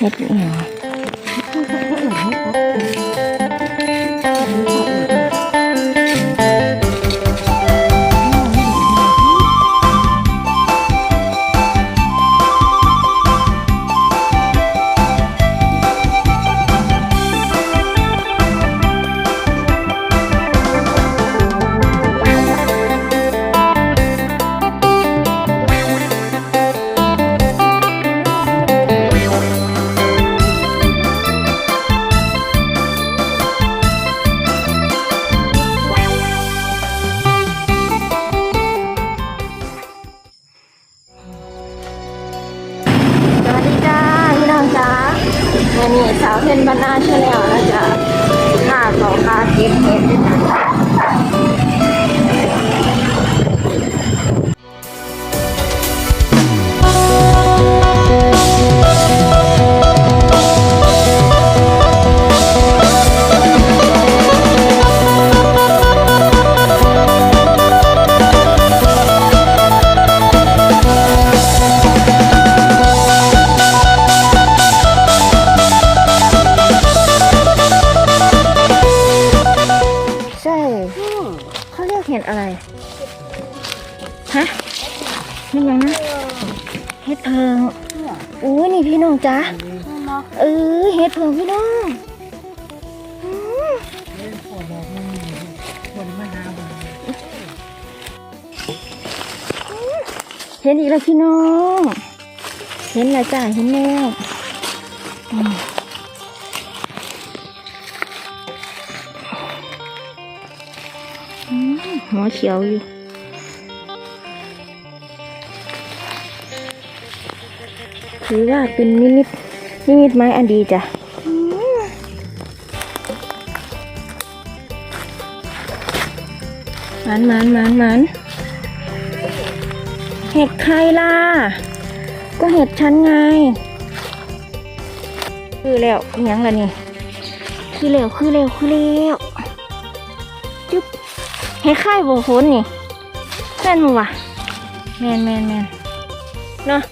เฮ็ วันนี้สาวเทนบานาชาแนล ดอะไร ฮะเห็ดหยังนะเห็ดเพิงอุ้ยนี่พี่น้องจ้าเออเห็ดเพิงพี่น้องเห็นอีกแล้วพี่น้อง เห็นแล้วจ้าเห็นแล้ว หัวเขียวอยู่ถือว่าเป็นนิมิตนิมิตไม้อันดีจ้ะอืมมันมันมันมันเห็ดใครล่ะ ก็เห็ดฉันไง คือแล้วอิหยังล่ะนี่ คือแล้วคือแล้วคือแล้วจุ๊บ เฮ็ดค่ายบ่พ้นนี่แม่นบ่วะแม่นแม่นแม่นเนาะ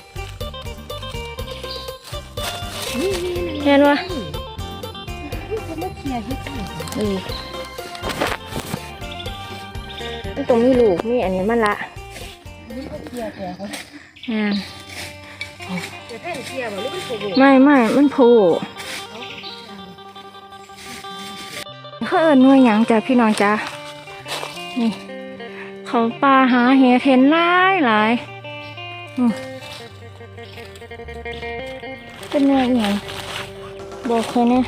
แม่นวะเออมันต้องมีลูกมีอันนี้มันละแม่นไม่ไม่มันโผล่เขาเอิ้นหน่วยหยังจ้ะพี่น้องจ้ะ นี่เขาปลาหาเห็ดเห็นหลายหลายเป็นไงอหย่างบอกเคยเนี่ย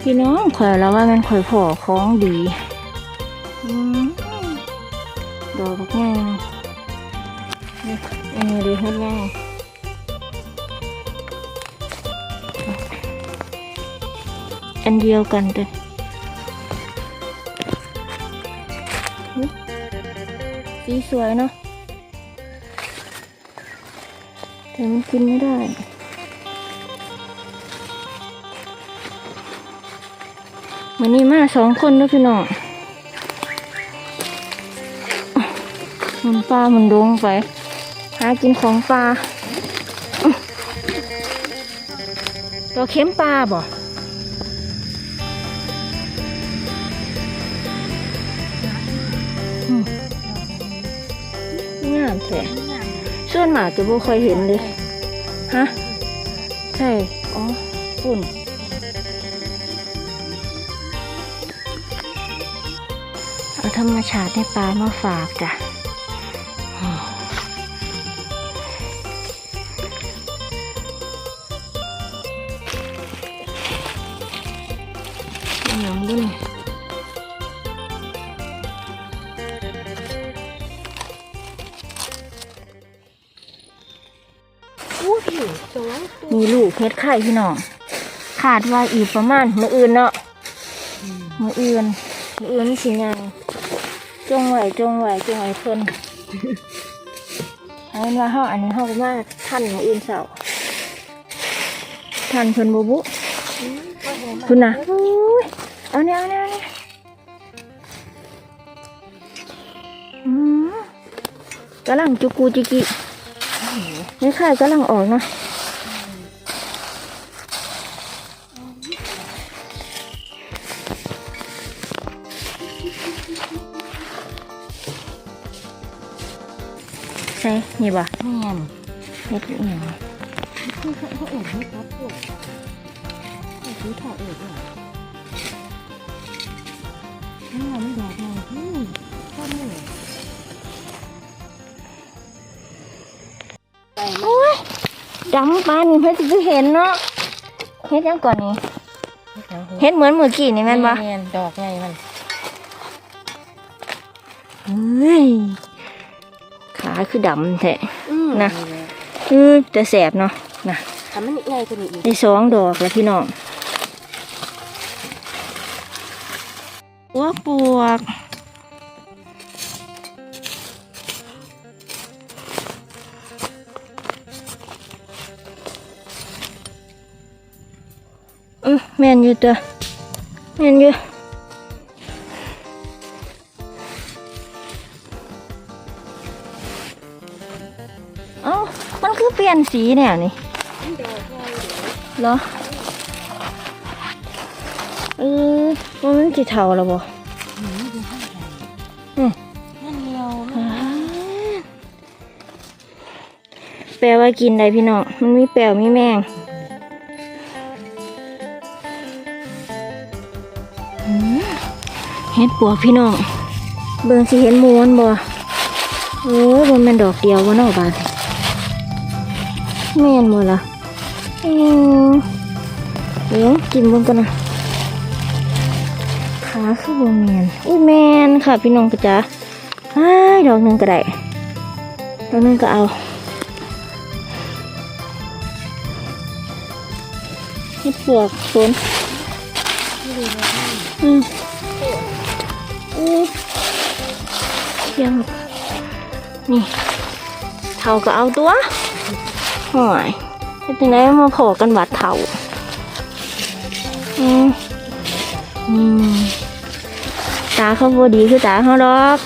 พี่น้องข่อยแล้วว่ามันข่อยผอของดี อกบักง่ายอันนี้ดีให้ง่อันเดียวกันเลยอุ๊ยสีสวยเนาะแต่มันกินไม่ได้วันนี้มาสองคนแล้วพี่น้อง มันปลามันดงไปหากินของปลาตัวเข็มปลาบ่อืมงามแท้ส่วนหมากจะบ่ค่อยเห็นเลย ฮะ ใช่ อ๋อฝุ่นเอาธรรมชาติในปลามาฝากจ้ะ หนังด้วยนี่มีลูกเพชรไข่พี่น้องขาดว่าอีกประมาณมืออื่นเนาะมืออื่นมืออื่นสิยังจงไหวจงไหวจงไหวเพิ่นเอาเป็นว่าเฮาอันนี้เฮาก็มาท่านมืออื่นเสาร์ทชันเพิ่นบุบุคุณนะ อุ้ยเอาเนี่ยเอาเนี่ยเอาเนี่ยอืมกำลังจุกูจิกินี่ค่ะกำลังออกเนาะใช่นี่บ่แม่นเฮ็ดอีหยังคือเขาเขาเอ็ดให้ครับพวกเขาซื้อถ่ายเอ็ดเนี่ ยนี่เราไม่ดอกไงนี่ข้าวเหนียวโอ้ยดำปานนี่เพิ่นสิไปเห็นเนาะเฮ็ดหยังก่อนนี่เฮ็ดเหมือนเมื่อกี้นี่แม่นบ่แม่นดอกไงมันเฮ้ยขาคือดำแท้นะนะอือแต่แสบเนาะนะทำมันใหญ่กว่านี้อีกได้สองดอกแล้วพี่น้อง วกปวก อือแม่นอยู่ตัวแม่นอยู่เอ้ามันคือเปลี่ยนสีแนวนี่ดอกไงเหรอเออมันจะเท่าแล้วบ่ ลว่ากินได้พี่น้อง มันมีแปลวมีแมงเฮ็ดปัวกพี่น้อง เบิ่งสิเห็นมูนบ่โอ้ยบ่แม่นดอกเดียวบ่เนาะบาดนี้แม่นบ่ล่ะอืมเดี๋ยวกินบิ่งกันนะขาคือบ่แมนอุ้ยแมนค่ะพี่น้องกระจ้าอ้ายดอกหนึงก็ได้ดอกหนึงก็เอา เฮ็ดปวกฝนอืมอู้ยังนี่เท่าก็เอาตัวห่วยเฮ็ดจังไดมาพอกันวัดเท่าอืมอืมตาเขาบ่ดีคือตาเขาดอก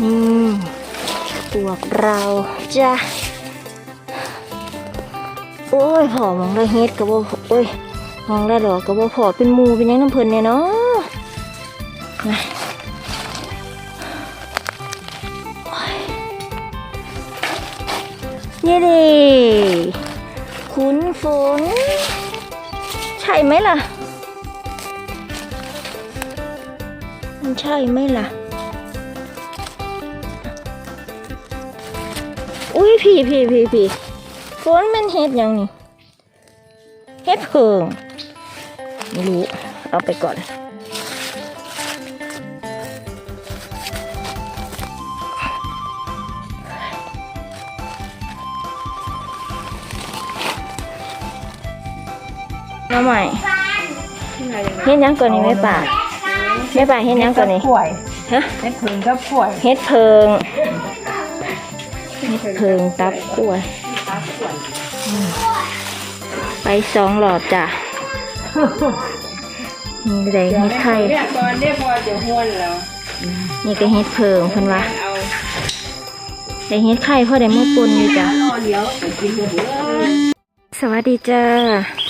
อืมปวกเราจะโอ้ยพอมองได้เฮ็ดกับว่าโอ้ยมองได้ดอกกับว่าพอเป็นมูเป็นยังน้ำเพลินเนี่ยเนาะนะนี่ดิคุณฝน ใช่ไหมล่ะ มันใช่ไหมล่ะ อุ้ยพี่พี่พี่พี่ฝนมันเฮ็ดหยังนี่เฮ็ดเพิงไม่รู้เอาไปก่อนมาใหม่เฮ็ดหยังก่อนนี่ไม่ป่าไม่ป่าเฮ็ดหยังก่อนนี่ข่วยฮะเฮ็ดผึ่งกับข่วยเฮ็ดเพิง เฮ็ดเพิงตับกล้วยอืมไปสองหลอดจ้ะนี่เลยเฮ็ดไข่เนี่ยตอนเนี้ยพอจะห้วนแล้วนี่ก็เฮ็ดเพิงเพิ่นว่าเอาได้เฮ็ดไข่พอได้มื้อปุ่นอยู่จ้ะรอเดี๋ยวไปกินหมดเลยสวัสดีจ้า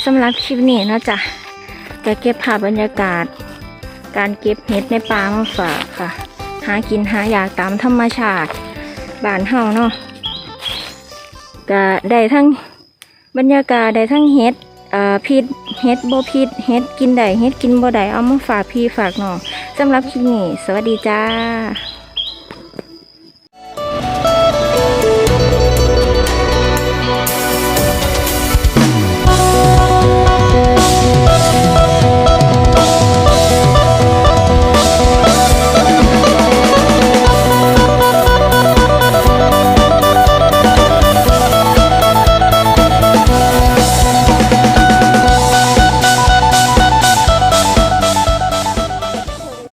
สำหรับคลิปนี้เนาะจ้ะจะเก็บภาพบรรยากาศ การเก็บเห็ดในป่ามาฝากค่ะ หากินหาอยากตามธรรมชาติบ้านเฮาเนาะ ก็ได้ทั้งบรรยากาศได้ทั้งเฮ็ดอ่อพิษเฮ็ดบ่พิษเฮ็ดกินได้เฮ็ดกินบ่ได้เอามาฝากพี่ฝากน้องสำหรับคลิปนี้สวัสดีจ้า